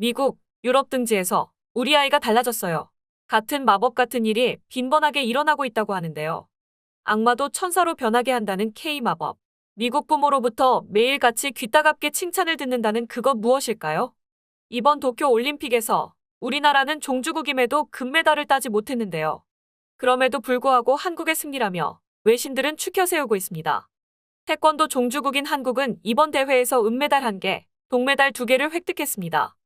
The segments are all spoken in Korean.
미국, 유럽 등지에서 우리 아이가 달라졌어요. 같은 마법 같은 일이 빈번하게 일어나고 있다고 하는데요. 악마도 천사로 변하게 한다는 K-마법. 미국 부모로부터 매일같이 귀따갑게 칭찬을 듣는다는 그것 무엇일까요? 이번 도쿄 올림픽에서 우리나라는 종주국임에도 금메달을 따지 못했는데요. 그럼에도 불구하고 한국의 승리라며 외신들은 추켜 세우고 있습니다. 태권도 종주국인 한국은 이번 대회에서 은메달 1개, 동메달 2개를 획득했습니다.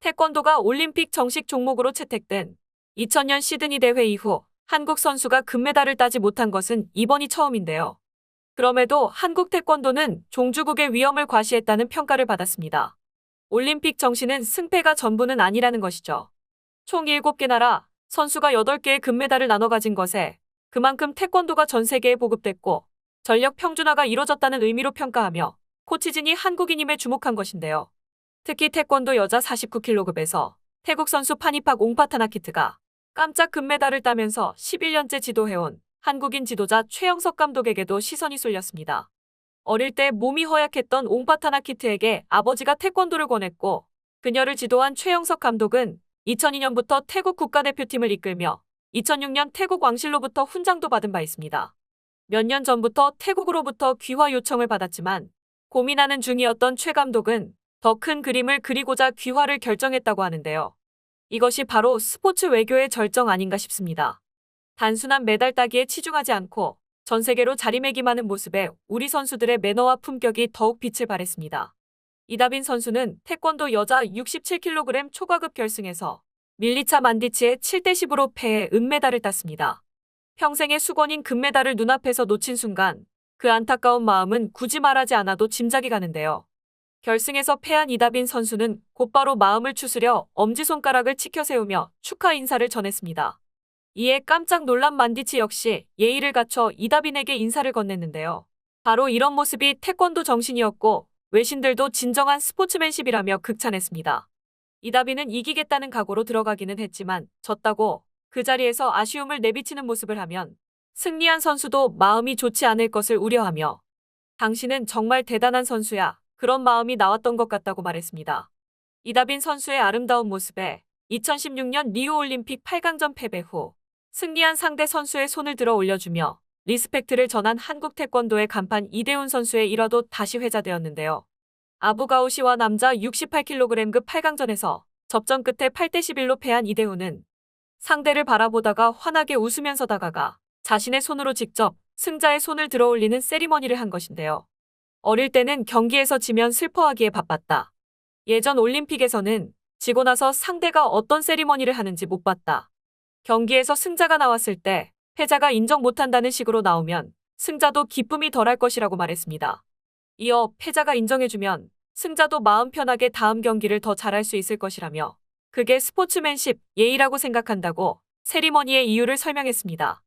태권도가 올림픽 정식 종목으로 채택된 2000년 시드니 대회 이후 한국 선수가 금메달을 따지 못한 것은 이번이 처음인데요. 그럼에도 한국 태권도는 종주국의 위험을 과시했다는 평가를 받았습니다. 올림픽 정신은 승패가 전부는 아니라는 것이죠. 총 7개 나라 선수가 8개의 금메달을 나눠 가진 것에 그만큼 태권도가 전 세계에 보급됐고 전력 평준화가 이뤄졌다는 의미로 평가하며 코치진이 한국인임에 주목한 것인데요. 특히 태권도 여자 49kg급에서 태국 선수 파니팍 옹파타나키트가 깜짝 금메달을 따면서 11년째 지도해온 한국인 지도자 최영석 감독에게도 시선이 쏠렸습니다. 어릴 때 몸이 허약했던 옹파타나키트에게 아버지가 태권도를 권했고 그녀를 지도한 최영석 감독은 2002년부터 태국 국가대표팀을 이끌며 2006년 태국 왕실로부터 훈장도 받은 바 있습니다. 몇 년 전부터 태국으로부터 귀화 요청을 받았지만 고민하는 중이었던 최 감독은 더 큰 그림을 그리고자 귀화를 결정했다고 하는데요. 이것이 바로 스포츠 외교의 절정 아닌가 싶습니다. 단순한 메달 따기에 치중하지 않고 전 세계로 자리매김하는 모습에 우리 선수들의 매너와 품격이 더욱 빛을 발했습니다. 이다빈 선수는 태권도 여자 67kg 초과급 결승에서 밀리차 만디치의 7대10으로 패해 은메달을 땄습니다. 평생의 수건인 금메달을 눈앞에서 놓친 순간 그 안타까운 마음은 굳이 말하지 않아도 짐작이 가는데요. 결승에서 패한 이다빈 선수는 곧바로 마음을 추스려 엄지손가락을 치켜 세우며 축하 인사를 전했습니다. 이에 깜짝 놀란 만디치 역시 예의를 갖춰 이다빈에게 인사를 건넸는데요. 바로 이런 모습이 태권도 정신이었고 외신들도 진정한 스포츠맨십이라며 극찬했습니다. 이다빈은 이기겠다는 각오로 들어가기는 했지만 졌다고 그 자리에서 아쉬움을 내비치는 모습을 하면 승리한 선수도 마음이 좋지 않을 것을 우려하며 당신은 정말 대단한 선수야. 그런 마음이 나왔던 것 같다고 말했습니다. 이다빈 선수의 아름다운 모습에 2016년 리우올림픽 8강전 패배 후 승리한 상대 선수의 손을 들어 올려주며 리스펙트를 전한 한국 태권도의 간판 이대훈 선수의 일화도 다시 회자되었는데요. 아부가우시와 남자 68kg급 8강전에서 접전 끝에 8대11로 패한 이대훈은 상대를 바라보다가 환하게 웃으면서 다가가 자신의 손으로 직접 승자의 손을 들어 올리는 세리머니를 한 것인데요. 어릴 때는 경기에서 지면 슬퍼하기에 바빴다. 예전 올림픽에서는 지고 나서 상대가 어떤 세리머니를 하는지 못 봤다. 경기에서 승자가 나왔을 때 패자가 인정 못한다는 식으로 나오면 승자도 기쁨이 덜할 것이라고 말했습니다. 이어 패자가 인정해주면 승자도 마음 편하게 다음 경기를 더 잘할 수 있을 것이라며 그게 스포츠맨십, 예의라고 생각한다고 세리머니의 이유를 설명했습니다.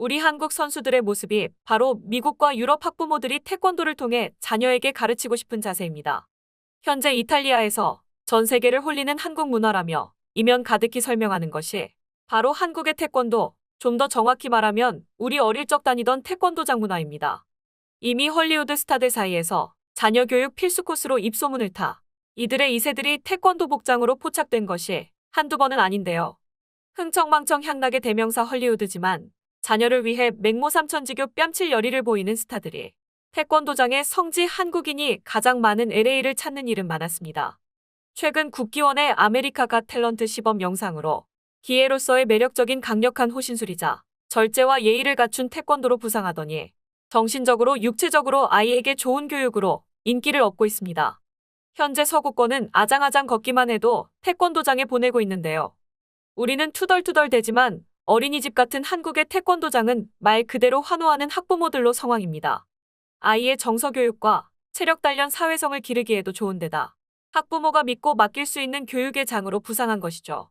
우리 한국 선수들의 모습이 바로 미국과 유럽 학부모들이 태권도를 통해 자녀에게 가르치고 싶은 자세입니다. 현재 이탈리아에서 전 세계를 홀리는 한국 문화라며 이면 가득히 설명하는 것이 바로 한국의 태권도, 좀 더 정확히 말하면 우리 어릴 적 다니던 태권도장 문화입니다. 이미 헐리우드 스타들 사이에서 자녀 교육 필수 코스로 입소문을 타 이들의 이세들이 태권도 복장으로 포착된 것이 한두 번은 아닌데요. 흥청망청 향락의 대명사 헐리우드지만 자녀를 위해 맹모 삼천지교 뺨칠 열의를 보이는 스타들이 태권도장의 성지 한국인이 가장 많은 LA를 찾는 일은 많았습니다. 최근 국기원의 아메리카가 탤런트 시범 영상으로 기회로서의 매력적인 강력한 호신술이자 절제와 예의를 갖춘 태권도로 부상하더니 정신적으로 육체적으로 아이에게 좋은 교육으로 인기를 얻고 있습니다. 현재 서구권은 아장아장 걷기만 해도 태권도장에 보내고 있는데요. 우리는 투덜투덜 대지만 어린이집 같은 한국의 태권도장은 말 그대로 환호하는 학부모들로 성황입니다. 아이의 정서교육과 체력 단련 사회성을 기르기에도 좋은 데다 학부모가 믿고 맡길 수 있는 교육의 장으로 부상한 것이죠.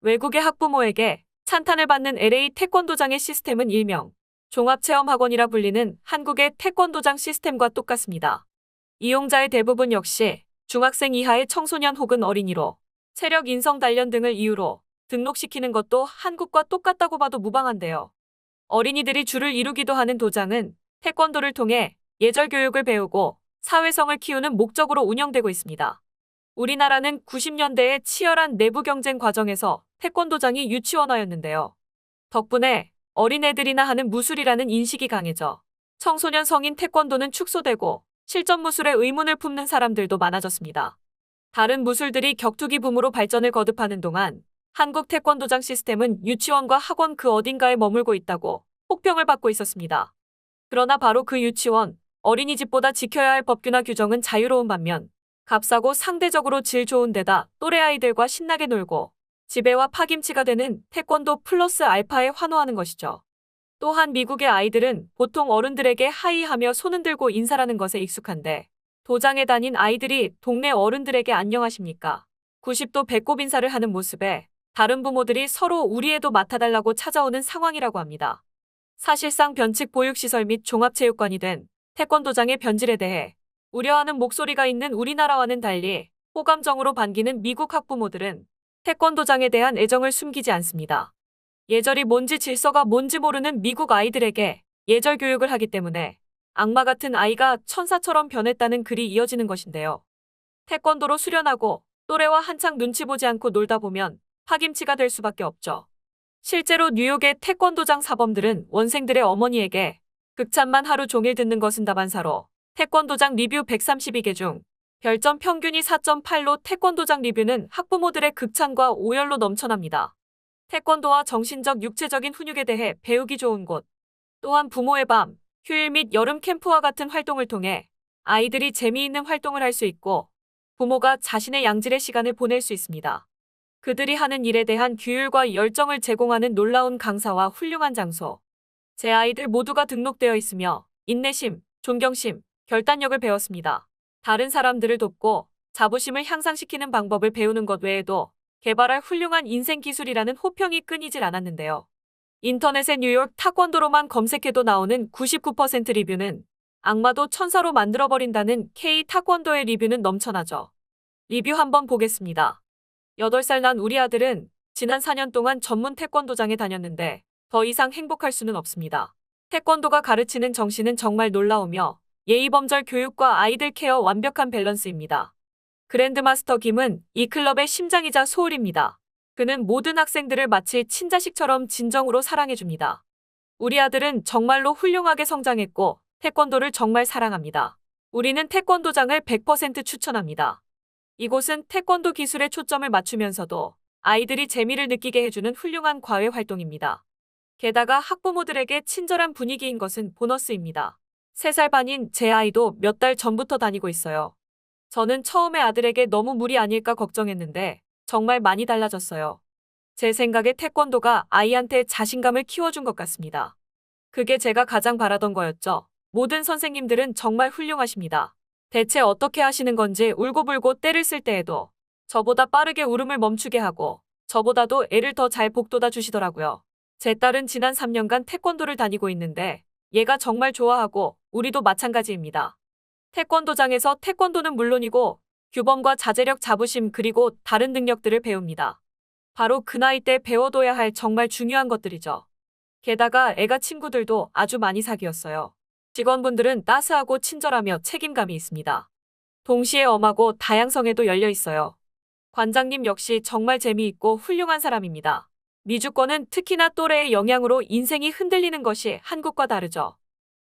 외국의 학부모에게 찬탄을 받는 LA 태권도장의 시스템은 일명 종합체험학원이라 불리는 한국의 태권도장 시스템과 똑같습니다. 이용자의 대부분 역시 중학생 이하의 청소년 혹은 어린이로 체력 인성 단련 등을 이유로 등록시키는 것도 한국과 똑같다고 봐도 무방한데요. 어린이들이 줄을 이루기도 하는 도장은 태권도를 통해 예절 교육을 배우고 사회성을 키우는 목적으로 운영되고 있습니다. 우리나라는 90년대의 치열한 내부 경쟁 과정에서 태권도장이 유치원화였는데요. 덕분에 어린애들이나 하는 무술이라는 인식이 강해져 청소년 성인 태권도는 축소되고 실전 무술에 의문을 품는 사람들도 많아졌습니다. 다른 무술들이 격투기 붐으로 발전을 거듭하는 동안 한국 태권도장 시스템은 유치원과 학원 그 어딘가에 머물고 있다고 혹평을 받고 있었습니다. 그러나 바로 그 유치원, 어린이집보다 지켜야 할 법규나 규정은 자유로운 반면 값싸고 상대적으로 질 좋은 데다 또래 아이들과 신나게 놀고 지배와 파김치가 되는 태권도 플러스 알파에 환호하는 것이죠. 또한 미국의 아이들은 보통 어른들에게 하이하며 손흔 들고 인사라는 것에 익숙한데 도장에 다닌 아이들이 동네 어른들에게 안녕하십니까? 90도 배꼽 인사를 하는 모습에 다른 부모들이 서로 우리 애도 맡아달라고 찾아오는 상황이라고 합니다. 사실상 변칙 보육시설 및 종합체육관이 된 태권도장의 변질에 대해 우려하는 목소리가 있는 우리나라와는 달리 호감정으로 반기는 미국 학부모들은 태권도장에 대한 애정을 숨기지 않습니다. 예절이 뭔지 질서가 뭔지 모르는 미국 아이들에게 예절 교육을 하기 때문에 악마 같은 아이가 천사처럼 변했다는 글이 이어지는 것인데요. 태권도로 수련하고 또래와 한창 눈치 보지 않고 놀다 보면 파김치가 될 수밖에 없죠. 실제로 뉴욕의 태권도장 사범들은 원생들의 어머니에게 극찬만 하루 종일 듣는 것은 다반사로 태권도장 리뷰 132개 중 별점 평균이 4.8로 태권도장 리뷰는 학부모들의 극찬과 오열로 넘쳐납니다. 태권도와 정신적 육체적인 훈육에 대해 배우기 좋은 곳. 또한 부모의 밤, 휴일 및 여름 캠프와 같은 활동을 통해 아이들이 재미있는 활동을 할 수 있고 부모가 자신의 양질의 시간을 보낼 수 있습니다. 그들이 하는 일에 대한 규율과 열정을 제공하는 놀라운 강사와 훌륭한 장소. 제 아이들 모두가 등록되어 있으며 인내심, 존경심, 결단력을 배웠습니다. 다른 사람들을 돕고 자부심을 향상시키는 방법을 배우는 것 외에도 개발할 훌륭한 인생 기술이라는 호평이 끊이질 않았는데요. 인터넷의 뉴욕 타권도로만 검색해도 나오는 99% 리뷰는 악마도 천사로 만들어버린다는 K 타권도의 리뷰는 넘쳐나죠. 리뷰 한번 보겠습니다. 8살 난 우리 아들은 지난 4년 동안 전문 태권도장에 다녔는데 더 이상 행복할 수는 없습니다. 태권도가 가르치는 정신은 정말 놀라우며 예의범절 교육과 아이들 케어 완벽한 밸런스입니다. 그랜드마스터 김은 이 클럽의 심장이자 소울입니다. 그는 모든 학생들을 마치 친자식처럼 진정으로 사랑해줍니다. 우리 아들은 정말로 훌륭하게 성장했고 태권도를 정말 사랑합니다. 우리는 태권도장을 100% 추천합니다. 이곳은 태권도 기술에 초점을 맞추면서도 아이들이 재미를 느끼게 해주는 훌륭한 과외 활동입니다. 게다가 학부모들에게 친절한 분위기인 것은 보너스입니다. 3살 반인 제 아이도 몇 달 전부터 다니고 있어요. 저는 처음에 아들에게 너무 무리 아닐까 걱정했는데 정말 많이 달라졌어요. 제 생각에 태권도가 아이한테 자신감을 키워준 것 같습니다. 그게 제가 가장 바라던 거였죠. 모든 선생님들은 정말 훌륭하십니다. 대체 어떻게 하시는 건지 울고불고 때를 쓸 때에도 저보다 빠르게 울음을 멈추게 하고 저보다도 애를 더 잘 복돋아 주시더라고요. 제 딸은 지난 3년간 태권도를 다니고 있는데 얘가 정말 좋아하고 우리도 마찬가지입니다. 태권도장에서 태권도는 물론이고 규범과 자제력 자부심 그리고 다른 능력들을 배웁니다. 바로 그 나이 때 배워둬야 할 정말 중요한 것들이죠. 게다가 애가 친구들도 아주 많이 사귀었어요. 직원분들은 따스하고 친절하며 책임감이 있습니다. 동시에 엄하고 다양성에도 열려 있어요. 관장님 역시 정말 재미있고 훌륭한 사람입니다. 미주권은 특히나 또래의 영향으로 인생이 흔들리는 것이 한국과 다르죠.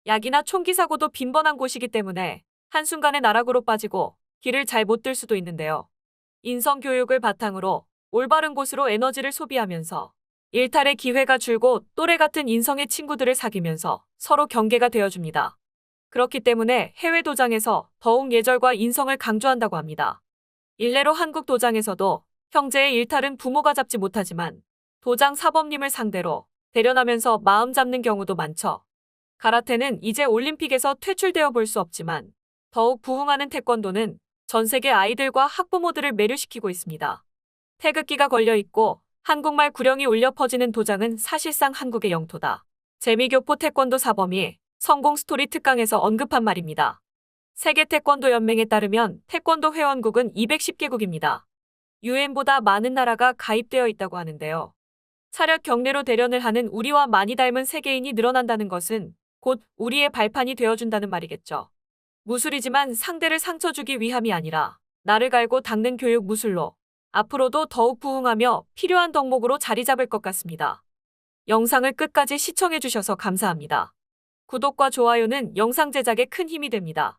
약이나 총기 사고도 빈번한 곳이기 때문에 한순간에 나락으로 빠지고 길을 잘 못 들 수도 있는데요. 인성 교육을 바탕으로 올바른 곳으로 에너지를 소비하면서 일탈의 기회가 줄고 또래 같은 인성의 친구들을 사귀면서 서로 경계가 되어줍니다. 그렇기 때문에 해외 도장에서 더욱 예절과 인성을 강조한다고 합니다. 일례로 한국 도장에서도 형제의 일탈은 부모가 잡지 못하지만 도장 사범님을 상대로 대련하면서 마음 잡는 경우도 많죠. 가라테는 이제 올림픽에서 퇴출되어 볼 수 없지만 더욱 부흥하는 태권도는 전 세계 아이들과 학부모들을 매료시키고 있습니다. 태극기가 걸려 있고 한국말 구령이 울려 퍼지는 도장은 사실상 한국의 영토다. 재미교포 태권도 사범이 성공 스토리 특강에서 언급한 말입니다. 세계 태권도 연맹에 따르면 태권도 회원국은 210개국입니다. 유엔보다 많은 나라가 가입되어 있다고 하는데요. 차렷 경례로 대련을 하는 우리와 많이 닮은 세계인이 늘어난다는 것은 곧 우리의 발판이 되어준다는 말이겠죠. 무술이지만 상대를 상처 주기 위함이 아니라 나를 갈고 닦는 교육 무술로 앞으로도 더욱 부흥하며 필요한 덕목으로 자리 잡을 것 같습니다. 영상을 끝까지 시청해주셔서 감사합니다. 구독과 좋아요는 영상 제작에 큰 힘이 됩니다.